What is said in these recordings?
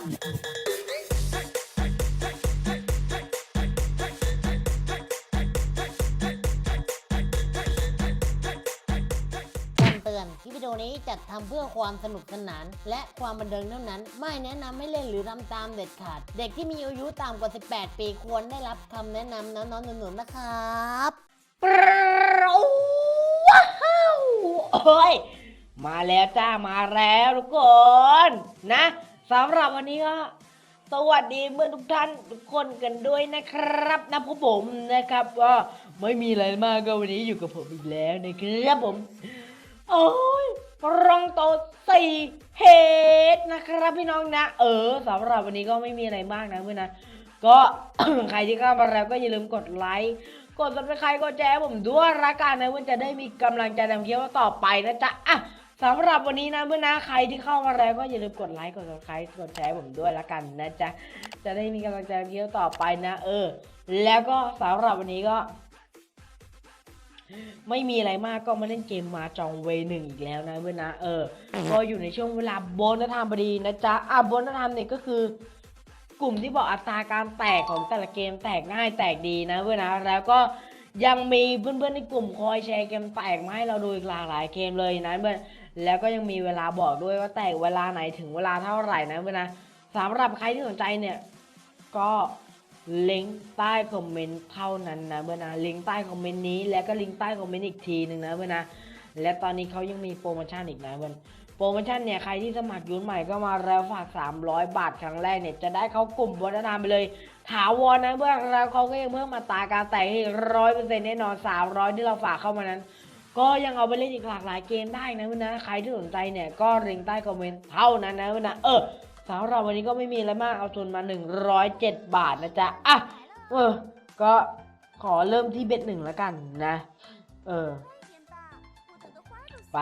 เตือนคลิปวิดีโอนี้จัดทำเพื่อความสนุกสนาน และความบันเทิงเท่านั้น ไม่แนะนำให้เล่นหรือทำตามเด็ดขาด เด็กที่มีอายุต่ำกว่า 18 ปีควรได้รับคำแนะนำน้องๆหนูๆนะครับว้าวโอ้ย มาแล้วจ้ามาแล้วทุกคน นะ สำหรับวันนี้ก็สวัสดีเมื่อทุกท่านทุกคนกันด้วยนะครับนะพวกผมนะครับก็ไม่มีอะไรมากก็วันนี้อยู่กับผมอีกแล้วนะครับผม โอ้ยรองโตสี่เฮดนะครับพี่น้องนะ เออสำหรับวันนี้ก็ไม่มีอะไรมากนะเพื่อนนะก็ใครที่เข้ามาแล้วก็อย่าลืมกดไลค์กดซับสไครต์กดแชร์ผมด้วยละกันนะเพื่อนจะได้มีกำลังใจทำคลิปต่อไปนะจ๊ะอะ สำหรับวันนี้นะเพื่อนนะใครที่เข้ามาแล้วก็อย่าลืมกดไลค์กดซับสไครต์กดแชร์ผมด้วยละกันนะจ๊ะจะได้มีกำลังใจทำคลิปต่อไปนะ เออ แล้วก็สำหรับวันนี้ก็ ไม่มีอะไรมากก็มาเล่นเกมมาจองเวหนึ่งอีกแล้วนะเพื่อนนะเออก็อยู่ในช่วงเวลาโบนัสไทม์พอดีนะจ๊ะอะโบนัสไทม์เนี่ยก็คือกลุ่มที่บอกอัตราการแตกของแต่ละเกมแตกง่ายแตกดีนะเพื่อนนะแล้วก็ยังมีเพื่อนๆในกลุ่มคอยแชร์เกมแตกมาให้เราดูอีกหลากหลายเกมเลยนะเพื่อน แล้วก็ยังมีเวลาบอกด้วยว่าแตกเวลาไหนถึงเวลาเท่าไหร่นะเพื่อนนะสำหรับใครที่สนใจเนี่ยก็ลิงก์ใต้คอมเมนต์เท่านั้นนะเพื่อนนะลิงก์ใต้คอมเมนต์นี้แล้วก็ลิงก์ใต้คอมเมนต์อีกทีหนึ่งนะเพื่อนนะและตอนนี้เขายังมีโปรโมชั่นอีกนะเพื่อนโปรโมชั่นเนี่ยใครที่สมัครยูนใหม่ก็มาแล้วฝาก 300 บาทครั้งแรกเนี่ยจะได้เขากลุ่มวัฒนธรรมไปเลยถาวรนะเพื่อนแล้วเขาก็ยังเพิ่มมาตราการแตกให้ร้อยเปอร์เซ็นต์แน่นอน300ที่เราฝากเข้ามานั้น ก็ยังเอาไปเล่นอีกหลากหลายเกมได้นะเพื่อนนะใครที่สนใจเนี่ยก็ลิงใต้คอมเมนต์เท่านั้นนะเพื่อนนะเออสำหรับวันนี้ก็ไม่มีอะไรมากเอาทุนมา 107 บาทนะจ๊ะอะเออ ก็ขอเริ่มที่เบ็ดหนึ่งแล้วกันนะ เออ ไป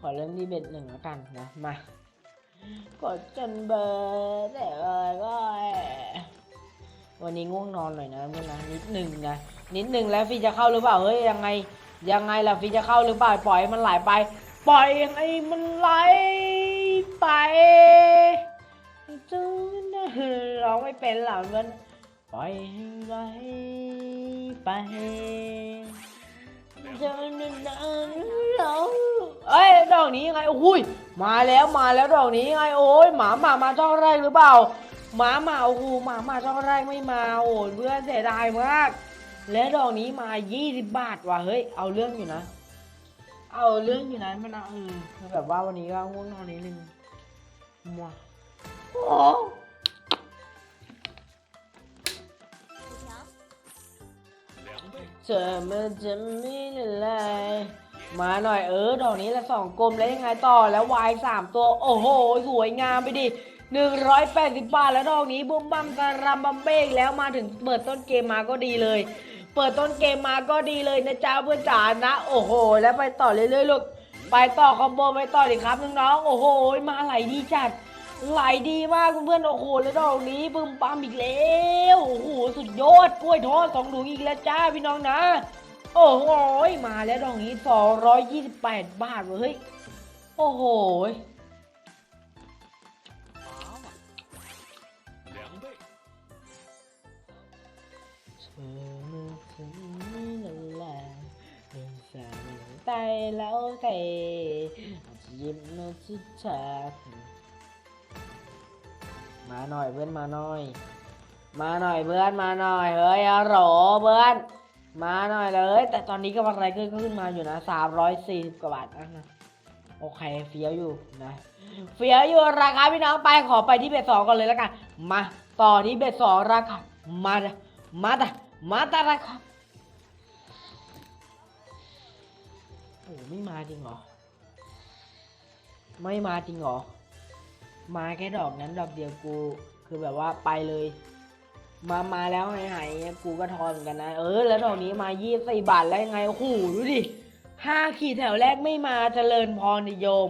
ขอเริ่มที่เบ็ดหนึ่งแล้วกันนะ มากดจนเบอร์แต่เอยก็วันนี้ง่วงนอนหน่อยนะเพื่อนนะนิดหนึ่งนะนิดหนึ่งแล้วฟีจะเข้าหรือเปล่าเฮ้ยยังไง ยังไงล่ะฟีจะเข้าหรือเปล่าปล่อยมันไหลไป ปล่อยให้มันไหลไปจูนร้องไม่เป็นหรอเพื่อนปล่อยให้ไหลไปเดินนานๆเราเอ้ยดอกนี้ยังไงโอ้ยมาแล้วมาแล้วดอกนี้ยังไงโอ้ยหมาหมามาช่องแรกหรือเปล่าหมาหมาโอ้โหหมามาช่องแรกไม่มาโอ้ยเพื่อนเสียดายมาก และดอกนี้มา 20 บาทว่ะเฮ้ย เอาเรื่องอยู่นะ เอาเรื่องอยู่นะมันนะเออคือแบบว่าวันนี้ก็ง่วงนอนนิดนึงมัวโอ้เธอมันจะไม่ละลายมาหน่อยเออ ดอกนี้ละสองกลมแล้วยังไงต่อแล้ววายสามตัว โอ้โห สวยงามไปดิหนึ่งร้อยแปดสิบบาทแล้วดอกนี้บุ้มบัมการัมบัมเบ้งแล้วมาถึงเปิดต้นเกมมาก็ดีเลย เปิดต้นเกมมาก็ดีเลยนะจ๊ะเพื่อนจ๋านะ โอ้โห แล้วไปต่อเรื่อยๆลูกไปต่อคอมโบไปต่อดิครับน้องๆโอ้โห มาไหลดีจัด ไหลดีมากเพื่อนๆโอ้โห แล้วดอกนี้บึ้มปั๊มอีกแล้วโอ้โหสุดยอดกล้วยทอดสองถุงอีกแล้วจ้าพี่น้องนะ โอ้โหมาแล้วดอกนี้ 228 บาทเว้ยเฮ้ยโอ้โหาวตายแล้วไก่ยิ้มมาชิดฉามาหน่อยเพื่อนมาหน่อย มาหน่อยเพื่อนมาหน่อยเฮ้ยอะโหรเพื่อนมาหน่อยเลย แต่ตอนนี้ก็อะไรก็ขึ้นมาอยู่นะ340กว่าบาทนะโอเคเฟี้ยวอยู่นะเฟี้ยวอยู่ราคาพี่น้องไปขอไปที่เบ็ดสองก่อนเลยแล้วกันมาต่อที่เบ็ดสองราคามาด้อมาแต่มาแต่ราคา โอ้ไม่มาจริงเหรอ ไม่มาจริงเหรอ มาแค่ดอกนั้นดอกเดียวกู คือแบบว่าไปเลย มามาแล้วหายหายๆกูก็ทอนเหมือนกันนะ เออ แล้วดอกนี้มายี่สิบบาทแล้วยังไงโอ้โหดูดิห้าขีดแถวแรกไม่มาเจริญพรนิยม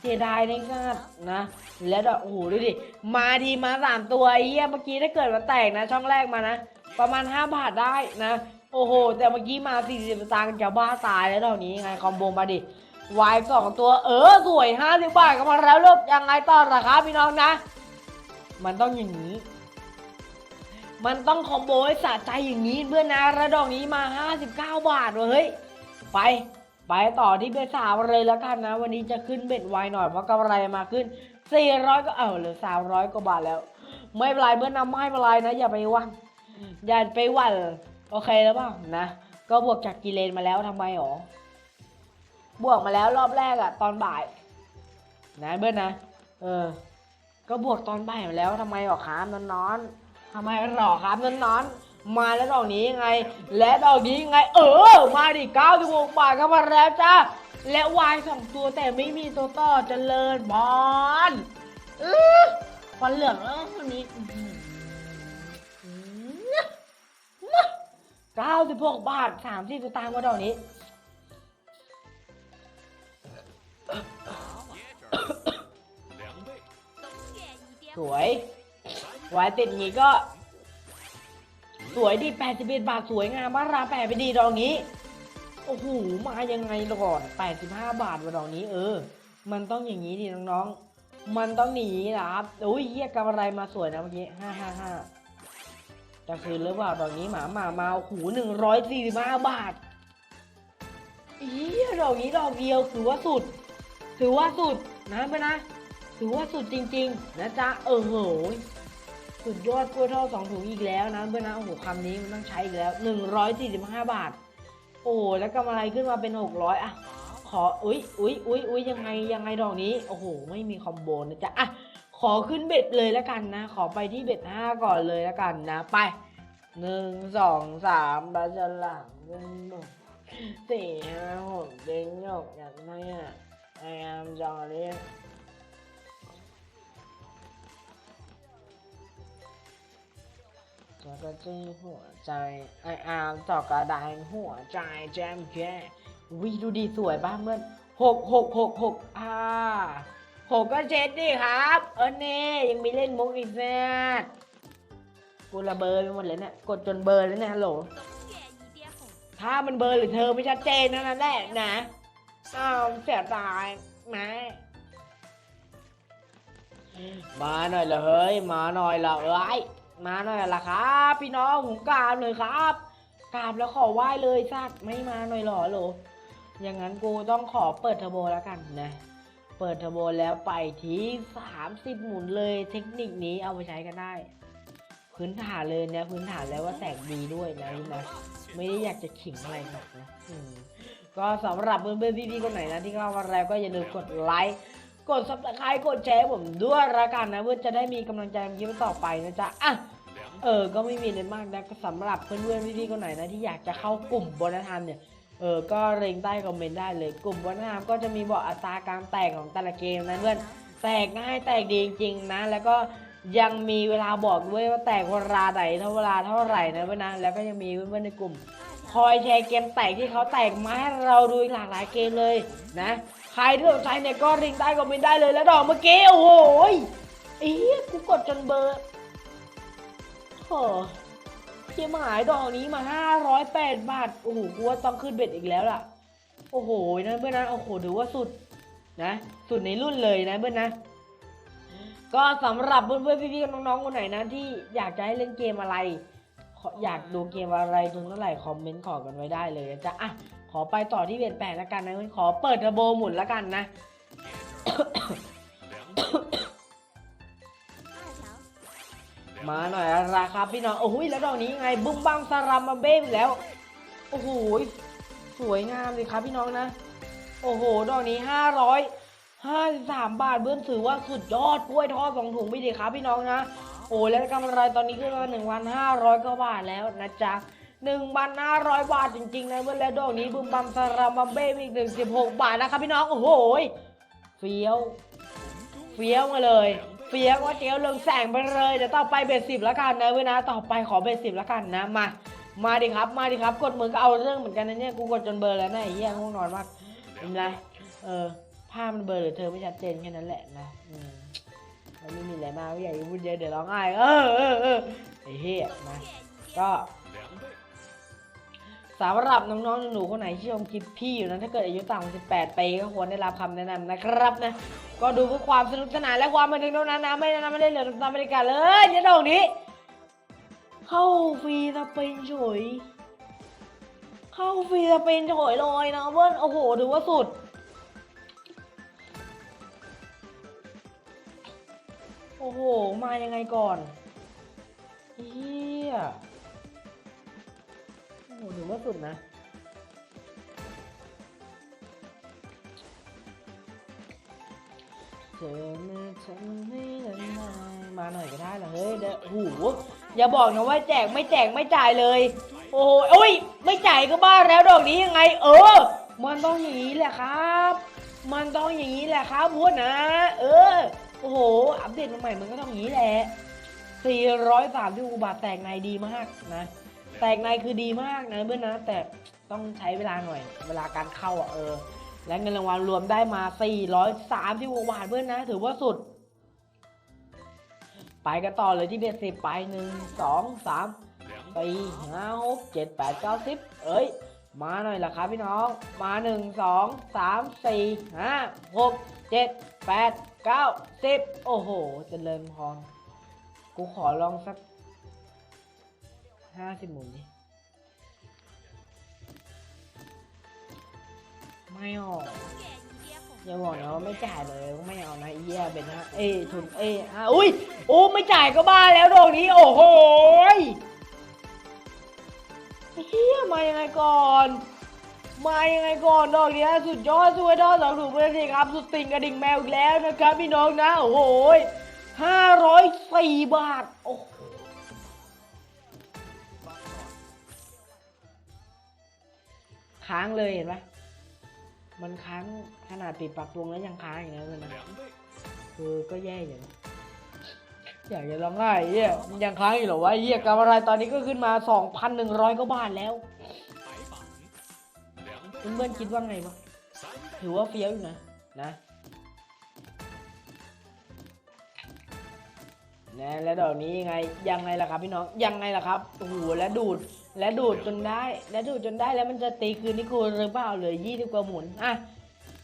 เสียดายในกาดนะ แล้วดอกโอ้โหดูดิ มาทีมาสามตัวไอ้เหี้ยเมื่อกี้ถ้าเกิดมาแตกนะ ช่องแรกมานะ ประมาณห้าบาทได้นะ โอ้โห แต่เมื่อกี้มาสี่สิบตังค์จะบ้าตายแล้วดอกนี้ไงคอมโบมาดิวายสองตัวเออสวยห้าสิบบาทก็มาแล้วเริ่มยังไงต่อราคาพี่น้องนะ มันต้องอย่างนี้ มันต้องคอมโบให้สะใจอย่างนี้เพื่อนนะระดอกนี้มา 59 บาทเว้ยเฮ้ยไปไปต่อที่เบสามเลยแล้วกันนะ วันนี้จะขึ้นเบ็ดไวหน่อยเพราะกำไรมาขึ้น 400 ก็เออเหลือ300 กว่าบาทแล้ว ไม่เป็นไรเพื่อนนะไม่เป็นไรนะอย่าไปวันอย่าไปวัน โอเคแล้วเปล่านะ ก็บวกจากกิเลนมาแล้วทำไมหรอบวกมาแล้วรอบแรกอะตอนบ่าย นะเพื่อนนะ เออ ก็บวกตอนบ่ายมาแล้วทำไมหรอครับนอนนอนทำไมหรอครับนอนนอนมาแล้วดอกนี้ยังไง และดอกนี้ยังไง เออ มาดิเก้าสิบหกบาทเข้ามาแล้วจ้าและวายสองตัวแต่ไม่มีตัวต่อเจริญบอลเออฟันเหลืองแล้วคนนี้ เก้าสิบหกบาทสามสิบตัวตามมาดอกนี้ สวยวายติดงี้ก็ สวยดี81บาท สวยงามมากราแปดไปดีดอกนี้ โอ้โห มายังไงก่อน 85 บาทมาดอกนี้ เออ มันต้องอย่างนี้ดิน้องๆ มันต้องหนีนะครับโอ้ยเยี่ยกำไรมาสวยนะเมื่อกี้ 555 จะคืนหรือเปล่าดอกนี้หมาหมามาโอ้โห145บห้าทเยี่ยดอกนี้ดอกเดียวถือว่าสุด ถือว่าสุดนะเพื่อนนะถือว่าสุดจริง ๆ นะจ๊ะเออโหยสุดยอดกล้วยทอดสองถุงอีกแล้วนะเพื่อนนะโอ้โหคำนี้มันต้องใช้อีกแล้ว145บห้าบาท โอ้แล้วกำไรขึ้นมาเป็น600อะขออุ้ยอุ้ยอุ้ยอุ้ยยังไงยังไงดอกนี้โอ้โหไม่มีคอมโบนะจ๊ะอะ ขอขึ้นเบ็ดเลยแล้วกันนะ ขอไปที่เบ็ดห้าก่อนเลยแล้วกันนะ ไปหนึ่งสองสามบาจหลังเงินหมดสี่ห้าหกเด้งหยกอย่างไรอะ I am Johnny แล้วก็จี้หัวใจไออาร์มต่อกระดานหัวใจแจมแย่วิดูดีสวยป่ะเมื่อนหกหกหกหกอ่า หกก็เช็ดดิครับ เออเน่ยังมีเล่นมุกอีกแซ่กูระเบอร์ไปหมดเลยเนี่ยกดจนเบอร์แล้วเนี่ยฮัลโหลถ้ามันเบอร์หรือเธอไม่ชัดเจนนั่นแหละนะอ้าวเสียดายแหมมาหน่อยละเฮ้ยมาหน่อยละเอ้ยมาหน่อยละครับ พี่น้องผมกราบเลยครับกราบแล้วขอไหว้เลยสัตว์ไม่มาหน่อยหรอโหลอย่างนั้นกูต้องขอเปิดเทอร์โบแล้วกันนะ เปิดเทอร์โบแล้วไปที่ 30 หมุนเลยเทคนิคนี้เอาไปใช้กันได้ พื้นฐานเลยเนี่ยพื้นฐานแล้วว่าแตกดีด้วยนะนี่นะไม่ได้อยากจะขิงอะไรหนักนะก็สำหรับเพื่อนๆพี่ๆคนไหนนะที่เข้ามาแล้วก็อย่าลืมกดไลค์กดซับสไครต์กดแชร์ผมด้วยละกันนะเพื่อจะได้มีกำลังใจทำคลิปต่อไปนะจ๊ะอะเออ ก็ไม่มีอะไรมากนะก็สำหรับเพื่อนๆพี่ๆคนไหนนะที่อยากจะเข้ากลุ่มบนธรรมเนี่ย เออก็เร่งใต้คอมเมนต์ได้เลย กลุ่มบนธรรมก็จะมีบอกอัตราการแตกของแต่ละเกมนะเพื่อนแตกง่ายแตกดีจริงๆนะ แล้วก็ยังมีเวลาบอกด้วยว่าแตกเวลาไหนเท่าเวลาเท่าไหร่นะเพื่อนนะแล้วก็ยังมีเพื่อนๆในกลุ่ม คอยแชร์เกมแตกที่เขาแตกมาให้เราดูหลากหลายเกมเลยนะใครที่สนใจเนี่ยก็ริงใต้คอมเมนต์ได้เลยแล้วดอกเมื่อกี้โอ้โหยเอ๊ะกูกดจนเบอร์โอ้ เที่ยหายดอกนี้มา 508 บาท โอ้โหกูว่าต้องขึ้นเบ็ดอีกแล้วล่ะ โอ้โหนะเพื่อนนะโอ้โหถือว่าสุดนะ สุดในรุ่นเลยนะเพื่อนนะ ก็สำหรับเพื่อนๆพี่ๆน้องๆคนไหนนะที่อยากจะให้เล่นเกมอะไร อยากดูเกมอะไรทุนเท่าไหร่คอมเมนต์ขอกันไว้ได้เลยนะจ๊ะอะขอไปต่อที่เวียนแปดแล้วกันนะขอเปิดร์โบหมุนแล้วกันนะ มาหน่อยราคาพี่น้องโอ้โหแล้วดอกนี้ไงบุ้มบังสรัมมาเบ้อีกแล้ว โอ้โหสวยงามเลยครับพี่น้องนะ โอ้โห ดอกนี้ห้าร้อยห้าสิบสามบาทเบื้องถือว่าสุดยอดกล้วยทอดสองถุงไม่ดีครับพี่น้องนะ โอ้แล้วกำไรตอนนี้ขึ้นมาหนึ่งพันห้าร้อยกว่าบาทแล้วนะจ๊ะหนึ่งพันห้าร้อยบาทจริงๆนะเมื่อแล้วดอกนี้บึมบัมสรามัมเบ้อีกหนึ่งสิบหกบาทนะครับพี่น้อง โอ้โหเฟี้ยวเฟี้ยวมาเลย เฟี้ยวว่าเจียวเรืองแสงไปเลยเดี๋ยวต่อไปเบสสิบแล้วกันนะเว้ยนะ ต่อไปขอเบสสิบแล้วกันนะมามาดิครับ มาดิครับ กดมือก็เอาเรื่องเหมือนกันนะเนี่ย กูกดจนเบอร์แล้วนะไอ้เหี้ยง่วงนอนมากเป็นไรเออภาพมันเบอร์หรือเธอไม่ชัดเจนแค่นั้นแหละนะอืมมันไม่มีอะไรมากไม่อยากจะพูดเยอะเดี๋ยวร้องไห้เออเออเออไอ้เหี้ยนะก็ สำหรับน้องๆหนูๆคนไหนที่ชมคลิปพี่อยู่นะถ้าเกิดอายุต่ำกว่า18ปีก็ควรได้รับคำแนะนำนะครับนะ ก็ดูเพื่อความสนุกสนานและความบันเทิงเท่านั้นนะไม่แนะนำไม่ได้เหลือตามบรรยากาศเลยเนี่ยดอกนี้ เข้าฟรีสเปนเฉยเข้าฟรีสเปนเฉยเลยนะเบิ้ลโอ้โหถือว่าสุดโอ้โห มายังไงก่อนเฮีย อ้โหถือว่าสุดนะเธอมาทำให้ละลายมาหน่อยก็ได้เหรอเฮ้ยเด้อโอ้โหอย่าบอกนะว่าแจกไม่แจกไม่จ่ายเลย โอ้โหโอ้ย ไม่จ่ายก็บ้าแล้วดอกนี้ยังไง เออ มันต้องอย่างนี้แหละครับ มันต้องอย่างนี้แหละครับพูดนะ เออ โอ้โห อัปเดตมาใหม่มันก็ต้องอย่างนี้แหละ430อุบาทแตกในดีมากนะ แตกในคือดีมากนะเพื่อนนะ แต่ต้องใช้เวลาหน่อย เวลาการเข้าอะเออ และเงินรางวัลรวมได้มา430กว่าบาทเพื่อนนะ ถือว่าสุด ไปกันต่อเลยที่เด็ดสิบไปหนึ่งสองสามสี่ห้าหกเจ็ดแปดเก้าสิบเอ้ย มาหน่อยล่ะครับพี่น้อง มาหนึ่งสองสามสี่ห้าหกเจ็ดแปดเก้าสิบโอ้โหจเจริญพรกูขอลองสัก ห้าสิบหมุนดิไม่ออกอย่าบอกนะว่าไม่จ่ายเลยไม่เอานะไอ้เหี้ยเป็นนะเอ้ทุนเอ้อะอุ้ยโอ้ไม่จ่ายก็บ้าแล้วดอกนี้โอ้โหไอ้เฮียมายังไงก่อน มายังไงก่อนดอกเนี้ยสุดยอดสวยดอสองถูกเพื่อนสิครับ สุดติ่งกระดิ่งแมวอีกแล้วนะครับพี่น้องนะโอ้โหห้าร้อยสี่บาทโอ้โห ค้างเลยเห็นปะมันค้างขนาดปิดปรับปรุงแล้วยังค้างอย่างเงี้ยเลยนะคือก็แย่อย่างนี้อยากจะร้องไห้เยี่ยมันยังค้างอยู่เหรอวะเยี่ยกำไรตอนนี้ก็ขึ้นมา 2,100กว่าบาทแล้วเพื่อนๆคิดว่าไงวะถือว่าเฟี้ยวอยู่นะนะ นะแล้วดอกนี้ยังไงยังไงล่ะครับพี่น้องยังไงล่ะครับโอ้โหแล้วดูดและดูดจนได้ และดูดจนได้แล้วมันจะตีคืนที่คุณหรือเปล่าเหลือ20กว่าหมุนอะ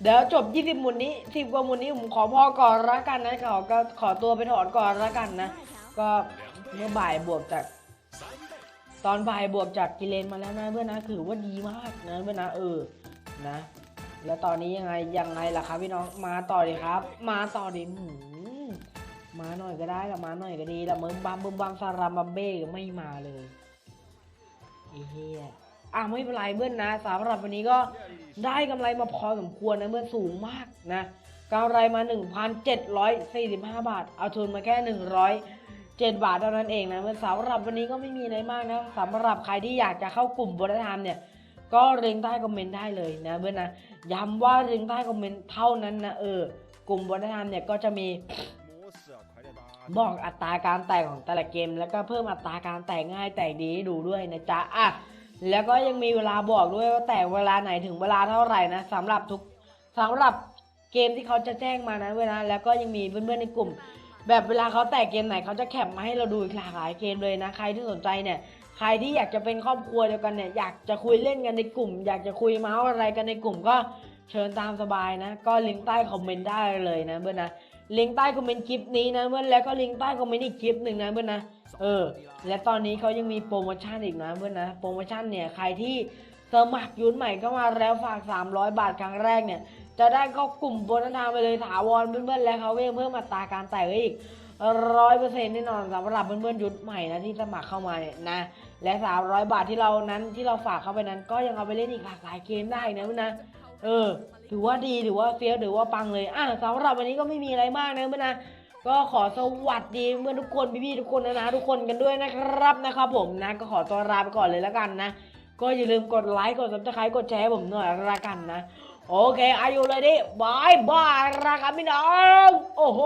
เดี๋ยวจบ 20 หมุนนี้ 10 กว่าหมุนนี้ผมขอพอก่อนละกันนะขอก็ขอตัวไปถอนก่อนละกันนะ ก็เมื่อบ่ายบวกจาก ตอนบ่ายบวกจากกิเลนมาแล้วนะเพื่อนนะถือว่าดีมากนะเพื่อนนะเออนะ แล้วตอนนี้ยังไงยังไงล่ะครับพี่น้องมาต่อดีครับ มาต่อดีหืม มาหน่อยก็ได้ละมาหน่อยก็ดีละมึงบัมบึมบัมซารามัมเบ้ไม่มาเลยอ้เฮียอะไม่เป็นไรเพื่อนนะสำหรับวันนี้ก็ได้กำไรมาพอสมควรนะเพื่อนสูงมากนะกำไรมา 1,745 บาท เอาทุนมาแค่ 107 บาทเท่านั้นเองนะเพื่อนสำหรับวันนี้ก็ไม่มีอะไรมากนะสำหรับใครที่อยากจะเข้ากลุ่มบริธรรมเนี่ยก็เรียงใต้คอมเมนต์ได้เลยนะเพื่อนนะย้ำว่าเรียงใต้คอมเมนต์เท่านั้นนะเออกลุ่มบริธรรมเนี่ยก็จะมี บอกอัตราการแตกของแต่ละเกม แล้วก็เพิ่มอัตราการแตกง่ายแตกดีให้ดูด้วยนะจ๊ะอะแล้วก็ยังมีเวลาบอกด้วยว่าแตกเวลาไหนถึงเวลาเท่าไหร่นะสำหรับทุกสำหรับเกมที่เขาจะแจ้งมานะเวลาแล้วก็ยังมีเพื่อนๆในกลุ่ม แบบเวลาเขาแตกเกมไหนเขาจะแคปมาให้เราดูอีกหลากหลายเกมเลยนะใครที่สนใจเนี่ยใครที่อยากจะเป็นครอบครัวเดียวกันเนี่ยอยากจะคุยเล่นกันในกลุ่ม อยากจะคุยเมาส์อะไรกันในกลุ่มก็เชิญตามสบายนะ ก็ลิงก์ใต้คอมเมนต์ได้เลยนะเพื่อนนะ ลิงก์ใต้คอมเมนต์คลิปนี้นะเพื่อนแล้วก็ลิงก์ใต้คอมเมนต์อีกคลิปหนึ่งนะเพื่อนนะเออ และตอนนี้เขายังมีโปรโมชั่นอีกนะเพื่อนนะโปรโมชั่นเนี่ยใครที่สมัครยุนใหม่ก็มาแล้วฝาก 300 บาทครั้งแรกเนี่ย จะได้เขากลุ่มโบนัสทางไปเลยถาวรเพื่อนๆและเขาเพิ่มอัตราการแตกอีกร้อยเปอร์เซ็นต์แน่นอนสำหรับเพื่อนๆยุดใหม่นะที่สมัครเข้ามาเนี่ยนะและ300บาทที่เรานั้นที่เราฝากเข้าไปนั้น ก็ยังเอาไปเล่นอีกหลากหลายเกมได้นะเพื่อนนะ เออ ถือว่าดีถือว่าเฟี้ยวถือว่าปังเลย อะสำหรับวันนี้ก็ไม่มีอะไรมากนะเพื่อนนะก็ขอสวัสดีเพื่อนทุกคนพี่ๆทุกคนนะนะทุกคนกันด้วยนะครับนะครับผมนะก็ขอตัวลาไปก่อนเลยแล้วกันนะ ก็อย่าลืมกดไลค์กดซับสไครต์กดแชร์ผมหน่อยละกันนะ โอเคอายุเลยดิบายบายละครับพี่น้องโอ้โห